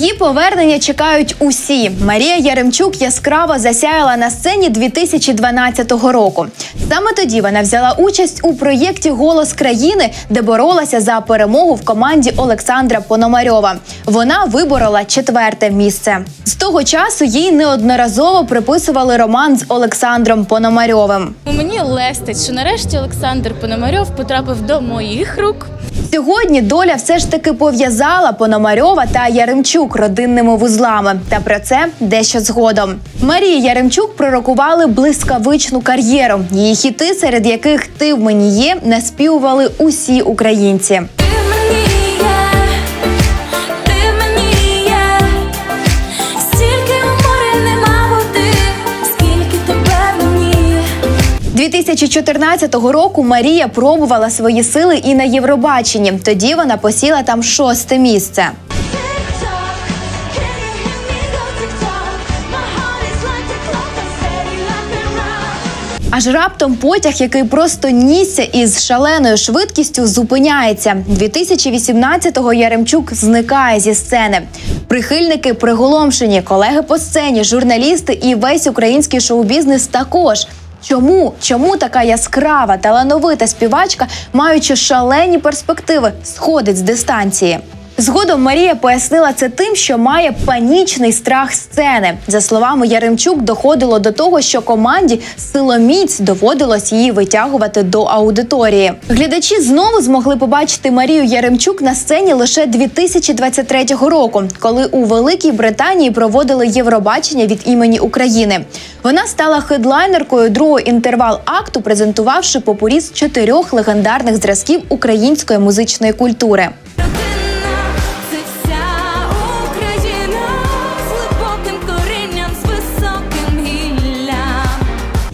Її повернення чекають усі. Марія Яремчук яскраво засяяла на сцені 2012 року. Саме тоді вона взяла участь у проєкті Голос країни, де боролася за перемогу в команді Олександра Пономарьова. Вона виборола четверте місце. З того часу їй неодноразово приписували роман з Олександром Пономарьовим. Мені лестить, що нарешті Олександр Пономарьов потрапив до моїх рук. Сьогодні доля все ж таки пов'язала Пономарьова та Яремчук родинними вузлами. Та про це дещо згодом. Марії Яремчук пророкували блискавичну кар'єру. Її хіти, серед яких ти в мені є, наспівували усі українці. Ти мені ти мені є, у морі нема води, скільки тебе мені. 2014 року Марія пробувала свої сили і на Євробаченні. Тоді вона посіла там шосте місце. Аж раптом потяг, який просто нісся із шаленою швидкістю, зупиняється. 2018-го Яремчук зникає зі сцени. Прихильники приголомшені, колеги по сцені, журналісти і весь український шоу-бізнес також. Чому? Чому така яскрава, талановита співачка, маючи шалені перспективи, сходить з дистанції? Згодом Марія пояснила це тим, що має панічний страх сцени. За словами Яремчук, доходило до того, що команді силоміць доводилось її витягувати до аудиторії. Глядачі знову змогли побачити Марію Яремчук на сцені лише 2023 року, коли у Великій Британії проводили Євробачення від імені України. Вона стала хедлайнеркою другого інтервал акту, презентувавши попурі чотирьох легендарних зразків української музичної культури.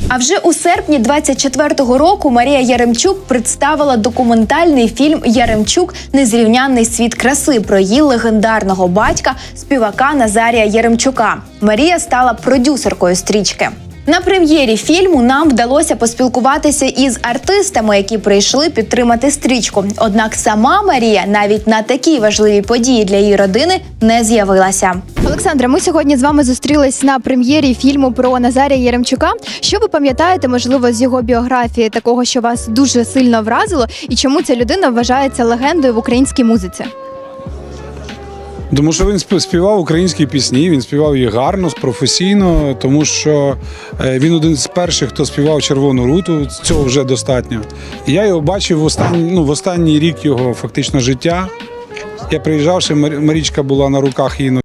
А вже у серпні 24-го року Марія Яремчук представила документальний фільм Яремчук Незрівнянний світ краси про її легендарного батька, співака Назарія Яремчука. Марія стала продюсеркою стрічки. На прем'єрі фільму нам вдалося поспілкуватися із артистами, які прийшли підтримати стрічку. Однак сама Марія навіть на такій важливій події для її родини не з'явилася. Олександра, ми сьогодні з вами зустрілись на прем'єрі фільму про Назарія Яремчука. Що ви пам'ятаєте, можливо, з його біографії, такого, що вас дуже сильно вразило, і чому ця людина вважається легендою в українській музиці? Тому що він спів- співав українські пісні, він співав їх гарно, професійно, тому що е, він один з перших, хто співав червону руту. Цього вже достатньо. Я його бачив в останній, ну, в останній рік його фактично життя. Я приїжджав, ще Марічка була на руках її